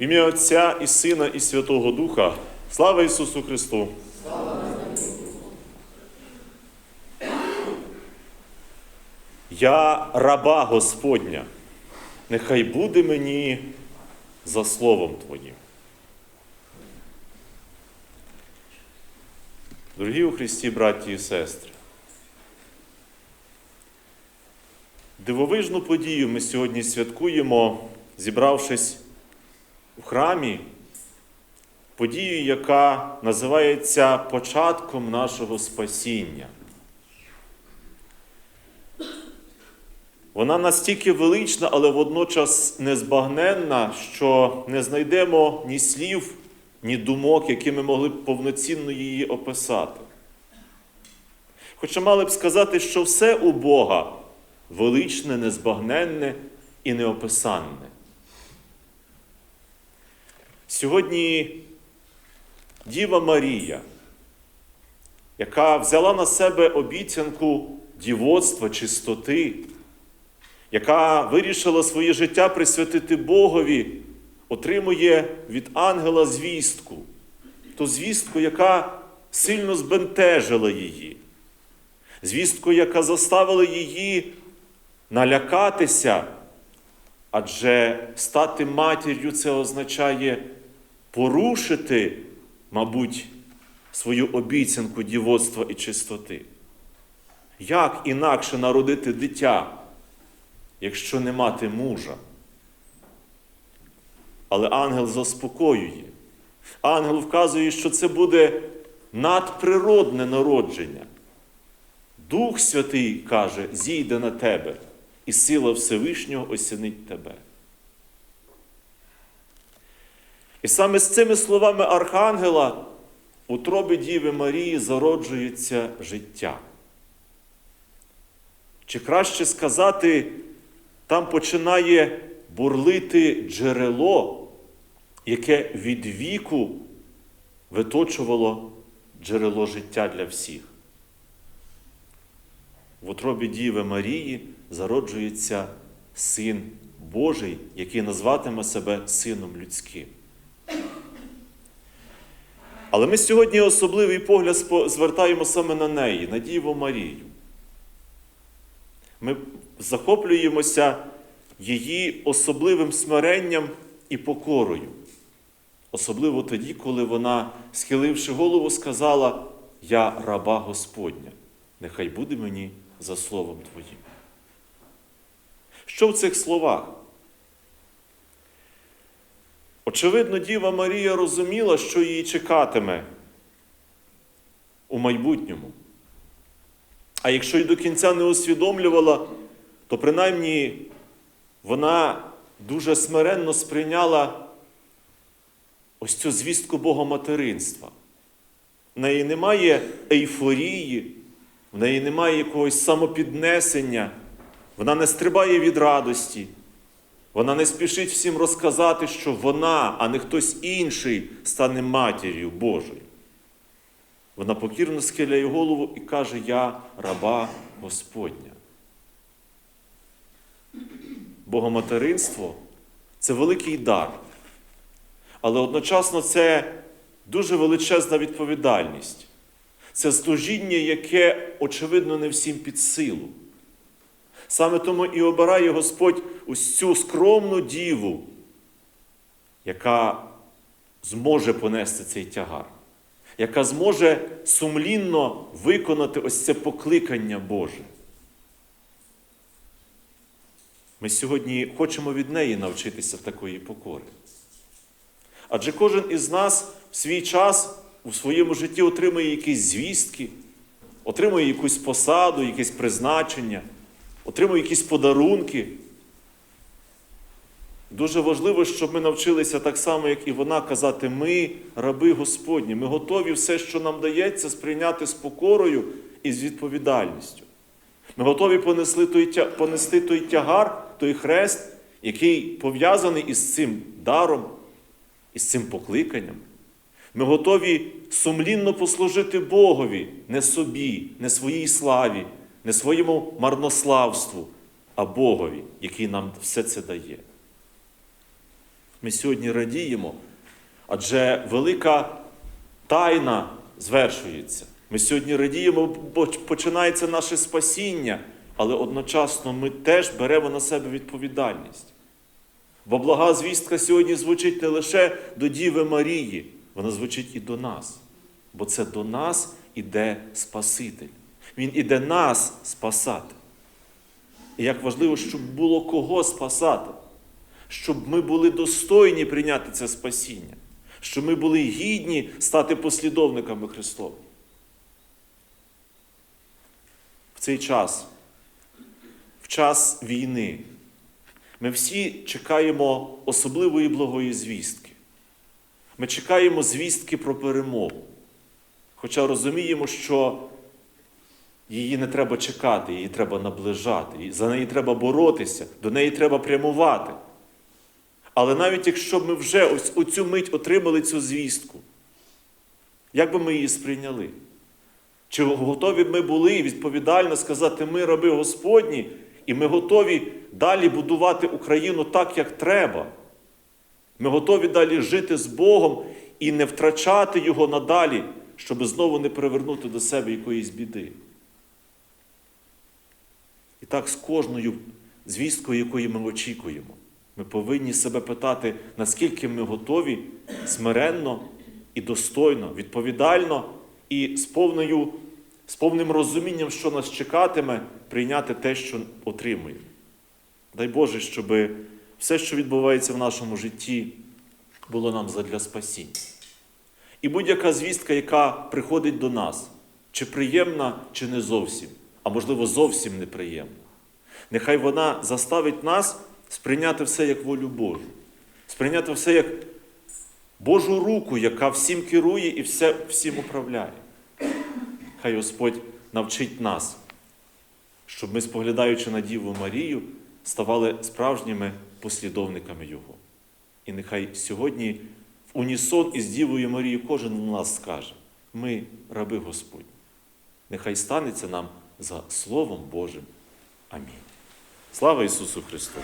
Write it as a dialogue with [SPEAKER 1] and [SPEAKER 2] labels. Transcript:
[SPEAKER 1] В ім'я Отця і Сина, і Святого Духа. Слава Ісусу Христу! Я раба Господня, нехай буде мені за словом Твоїм. Дорогі у Христі, браті і сестри, дивовижну подію ми сьогодні святкуємо, зібравшись у храмі, подію, яка називається початком нашого спасіння. Вона настільки велична, але водночас незбагненна, що не знайдемо ні слів, ні думок, якими могли б повноцінно її описати. Хоча мали б сказати, що все у Бога величне, незбагненне і неописанне. Сьогодні Діва Марія, яка взяла на себе обіцянку дівоцтва, чистоти, яка вирішила своє життя присвятити Богові, отримує від ангела звістку, ту звістку, яка сильно збентежила її, звістку, яка заставила її налякатися, адже стати матір'ю це означає порушити, мабуть, свою обіцянку дівоцтва і чистоти. Як інакше народити дитя? якщо не мати мужа. Але ангел заспокоює. Ангел вказує, що це буде надприродне народження. Дух Святий каже, зійде на тебе, і сила Всевишнього осінить тебе. І саме з цими словами Архангела у тробі Діви Марії зароджується життя. Чи краще сказати, там починає бурлити джерело, яке від віку виточувало джерело життя для всіх. В утробі Діви Марії зароджується Син Божий, який назватиме себе Сином людським. Але ми сьогодні особливий погляд звертаємо саме на неї, на Діву Марію. Ми захоплюємося її особливим смиренням і покорою. Особливо тоді, коли вона, схиливши голову, сказала: Я раба Господня, нехай буде мені за словом Твоїм. Що в цих словах? Очевидно, Діва Марія розуміла, що її чекатиме у майбутньому. А якщо й до кінця не усвідомлювала, то принаймні вона дуже смиренно сприйняла ось цю звістку Богоматеринства. В неї немає ейфорії, в неї немає якогось самопіднесення, вона не стрибає від радості, вона не спішить всім розказати, що вона, а не хтось інший стане матір'ю Божою. Вона покірно схиляє голову і каже: Я раба Господня. Богоматеринство це великий дар, але одночасно це дуже величезна відповідальність. Це служіння, яке, очевидно, не всім під силу. Саме тому і обирає Господь ось цю скромну діву, яка зможе понести цей тягар яка зможе сумлінно виконати ось це покликання Боже. Ми сьогодні хочемо від неї навчитися такої покори. Адже кожен із нас в свій час у своєму житті отримує якісь звістки, отримує якусь посаду, якесь призначення, отримує якісь подарунки. Дуже важливо, щоб ми навчилися так само, як і вона, казати: ми, раби Господні, ми готові все, що нам дається, сприйняти з покорою і з відповідальністю. Ми готові понести той, понести той тягар, той хрест, який пов'язаний із цим даром, із цим покликанням. Ми готові сумлінно послужити Богові, не собі, не своїй славі, не своєму марнославству, а Богові, який нам все це дає. Ми сьогодні радіємо, адже велика тайна звершується. Ми сьогодні радіємо, бо починається наше спасіння, але одночасно ми теж беремо на себе відповідальність. Бо блага звістка сьогодні звучить не лише до Діви Марії, вона звучить і до нас. Бо це до нас іде Спаситель. Він іде нас спасати. І як важливо, щоб було кого спасати, щоб ми були достойні прийняти це спасіння, щоб ми були гідні стати послідовниками Христовими. В цей час, в час війни, ми всі чекаємо особливої благої звістки. Ми чекаємо звістки про перемогу. Хоча розуміємо, що її не треба чекати, її треба наближати, за неї треба боротися, до неї треба прямувати. Але навіть якщо б ми вже ось у цю мить отримали цю звістку, як би ми її сприйняли? Чи готові б ми були відповідально сказати, ми раби Господні, і ми готові далі будувати Україну так, як треба? Ми готові далі жити з Богом і не втрачати Його надалі, щоб знову не привернути до себе якоїсь біди. І так з кожною звісткою, якої ми очікуємо, ми повинні себе питати, наскільки ми готові смиренно і достойно, відповідально і з, повною, з повним розумінням, що нас чекатиме, прийняти те, що отримуємо. Дай Боже, щоб все, що відбувається в нашому житті, було нам задля спасіння. І будь-яка звістка, яка приходить до нас, чи приємна, чи не зовсім, а можливо, зовсім неприємна. Нехай вона заставить нас сприйняти все як волю Божу, сприйняти все як Божу руку, яка всім керує і все, всім управляє. Хай Господь навчить нас, щоб ми, споглядаючи на Діву Марію, ставали справжніми послідовниками Його. І нехай сьогодні в унісон із Дівою Марією кожен з нас скаже: ми раби Господні. Нехай станеться нам за Словом Божим. Амінь. Слава Ісусу Христу!